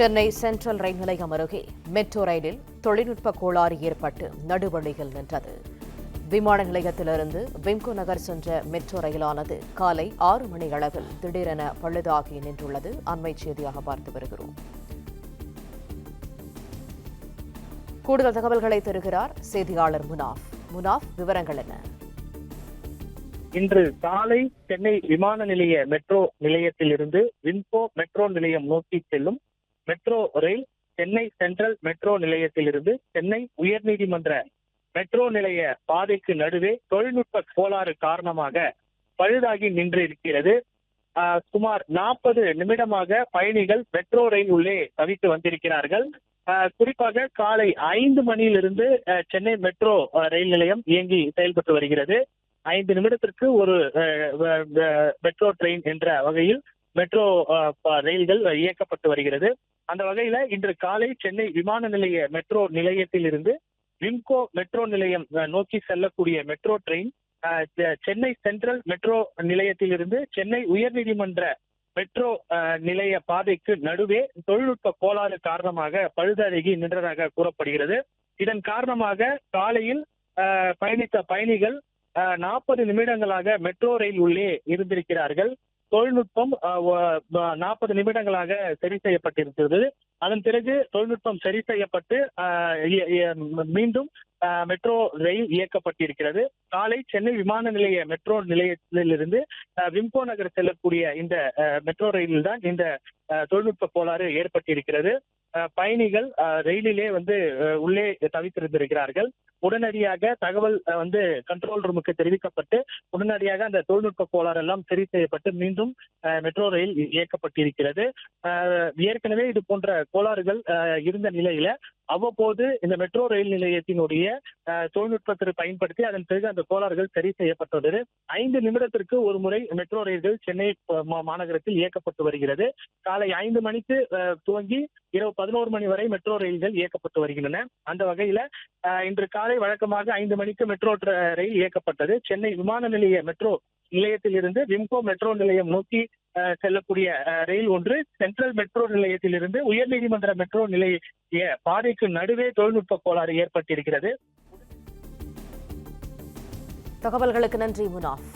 Chennai central ரயில் நிலையம் அருகே metro ரயிலில் தொழில்நுட்ப கோளாறு ஏற்பட்டு நடுவழியில் நின்றது. விமான நிலையத்திலிருந்து விம்கோ நகர் சென்ற மெட்ரோ ரயிலானது காலை ஆறு மணி அளவில் திடீரென பழுதாகி நின்றுள்ளது. அண்மை செய்தியாக பார்த்து வருகிறோம். கூடுதல் தகவல்களை தருகிறார் செய்தியாளர் முனாஃப். முனாஃப் விவரங்கள் என்ன? இன்று காலை சென்னை விமான நிலைய மெட்ரோ நிலையத்திலிருந்து வின்கோ மெட்ரோ நிலையம் நோக்கி செல்லும் metro rail Chennai central metro நிலையத்திலிருந்து சென்னை உயர்நீதிமன்ற மெட்ரோ நிலைய பாதைக்கு நடுவே தொழில்நுட்ப கோளாறு காரணமாக பழுதாகி நின்று இருக்கிறது. சுமார் நாற்பது நிமிடமாக பயணிகள் மெட்ரோ ரயில் உள்ளே தவித்து வந்திருக்கிறார்கள். ஆஹ், குறிப்பாக காலை ஐந்து மணியிலிருந்து சென்னை மெட்ரோ ரயில் நிலையம் இயங்கி செயல்பட்டு வருகிறது. ஐந்து நிமிடத்திற்கு ஒரு அஹ், மெட்ரோ ட்ரெயின் என்ற வகையில் மெட்ரோ ரயில்கள் இயக்கப்பட்டு வருகிறது. அந்த வகையில இன்று காலை சென்னை விமான நிலைய மெட்ரோ நிலையத்தில் இருந்து விம்கோ மெட்ரோ நிலையம் நோக்கி செல்லக்கூடிய metro train Chennai central metro நிலையத்தில் இருந்து சென்னை உயர்நீதிமன்ற மெட்ரோ அஹ், நிலைய பாதைக்கு நடுவே தொழில்நுட்ப கோளாறு காரணமாக பழுதருகி நின்றதாக கூறப்படுகிறது. இதன் காரணமாக காலையில் பயணித்த பயணிகள் நாற்பது நிமிடங்களாக மெட்ரோ ரயில் உள்ளே இருந்திருக்கிறார்கள். தொழில்நுட்பம் நாற்பது நிமிடங்களாக சரி செய்யப்பட்டிருக்கிறது. அதன் பிறகு தொழில்நுட்பம் சரி செய்யப்பட்டு அஹ், மீண்டும் மெட்ரோ ரயில் இயக்கப்பட்டிருக்கிறது. காலை சென்னை விமான நிலைய மெட்ரோ நிலையத்திலிருந்து விம்கோ நகர் செல்லக்கூடிய இந்த அஹ், மெட்ரோ ரயிலில் தான் இந்த தொழில்நுட்ப கோளாறு ஏற்பட்டிருக்கிறது. அஹ், பயணிகள் அஹ், ரயிலிலே வந்து உள்ளே தவித்திருந்திருக்கிறார்கள். உடனடியாக தகவல் வந்து கண்ட்ரோல் ரூமுக்கு தெரிவிக்கப்பட்டு உடனடியாக அந்த தொழில்நுட்ப கோளாறு எல்லாம் சரி செய்யப்பட்டு மீண்டும் மெட்ரோ ரயில் இயக்கப்பட்டிருக்கிறது. ஏற்கனவே இது போன்ற கோளாறுகள் இருந்த நிலையில அவ்வப்போது இந்த மெட்ரோ ரயில் நிலையத்தினுடைய தொழில்நுட்பத்தை பயன்படுத்தி அதன் பிறகு அந்த கோளாறுகள் சரி செய்யப்பட்டுள்ளது. ஐந்து நிமிடத்திற்கு ஒரு முறை மெட்ரோ ரயில்கள் சென்னை மா- மாநகரத்தில் இயக்கப்பட்டு வருகிறது. காலை ஐந்து மணிக்கு துவங்கி இரவு பதினோரு மணி வரை மெட்ரோ ரயில்கள் இயக்கப்பட்டு வருகின்றன. அந்த வகையில இன்று காலை காலை வழக்கமாக ஐந்து மணிக்கு மெட்ரோ ரயில் இயக்கப்பட்டது. சென்னை விமான நிலைய மெட்ரோ நிலையத்தில் இருந்து விம்கோ மெட்ரோ நிலையம் நோக்கி செல்லக்கூடிய ரயில் ஒன்று சென்ட்ரல் மெட்ரோ நிலையத்திலிருந்து உயர்நீதிமன்ற மெட்ரோ நிலைய பாதைக்கு நடுவே தொழில்நுட்ப கோளாறு ஏற்பட்டிருக்கிறது. தகவல்களுக்கு நன்றி முனாஃப்.